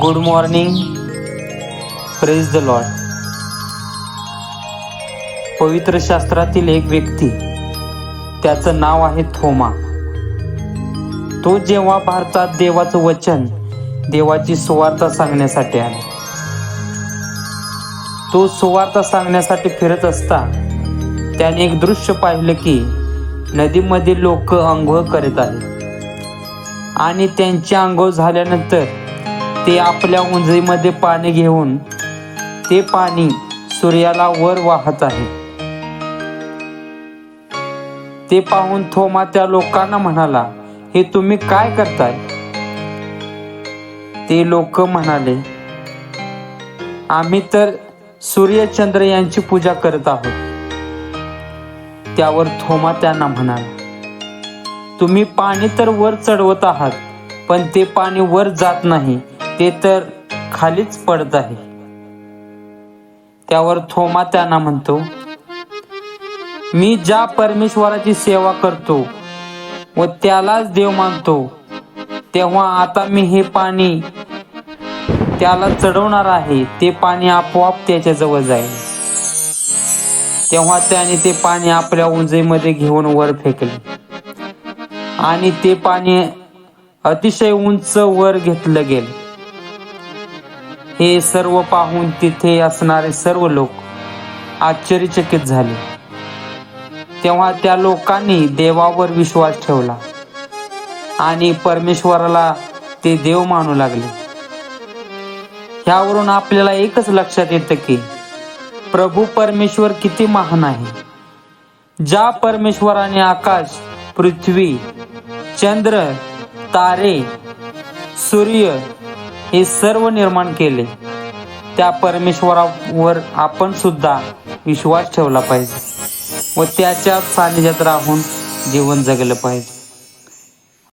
Good morning praise the lord पवित्र शास्त्रातील एक व्यक्ती त्याचं नाव आहे थोमा. तो जेव्हा भारतात देवाचं वचन देवाची सुवार्ता सांगण्यासाठी आला. तो सुवार्ता सांगण्यासाठी फिरत असता त्याने एक दृश्य पाहिलं की नदीमध्ये लोक आंघोळ करत आहेत. आणि त्यांची आंघोळ झाल्यानंतर ते आपल्या उंजळीमध्ये पाणी घेऊन ते पाणी सूर्याला वर वाहत आहे. ते पाहून थोमा त्या लोकांना म्हणाला हे तुम्ही काय करताय? ते लोक म्हणाले आम्ही तर सूर्यचंद्र यांची पूजा करत आहोत. त्यावर थोमा त्यांना म्हणाला तुम्ही पाणी तर वर चढवत आहात पण ते पाणी वर जात नाही ते तर खालीच पडत आहे. त्यावर थोमा त्यांना म्हणतो मी ज्या परमेश्वराची सेवा करतो व त्यालाच देव मानतो तेव्हा आता मी हे पाणी त्याला चढवणार आहे ते पाणी आपोआप त्याच्याजवळ जाईल. तेव्हा त्याने ते पाणी आपल्या उंजईमध्ये घेऊन वर फेकले. आणि ते पाणी अतिशय उंच वर घेतलं गेलं. हे सर्व पाहून तिथे असणारे सर्व लोक आश्चर्यचकित झाले. तेव्हा त्या लोकांनी देवावर विश्वास ठेवला आणि परमेश्वराला ते देव मानू लागले. ह्यावरून आपल्याला एकच लक्षात येतं की प्रभू परमेश्वर किती महान आहे. ज्या परमेश्वराने आकाश पृथ्वी चंद्र तारे सूर्य हे सर्व निर्माण केले त्या परमेश्वरावर आपण सुद्धा विश्वास ठेवला पाहिजे व त्याच्या सानिध्यात राहून जीवन जगलं पाहिजे.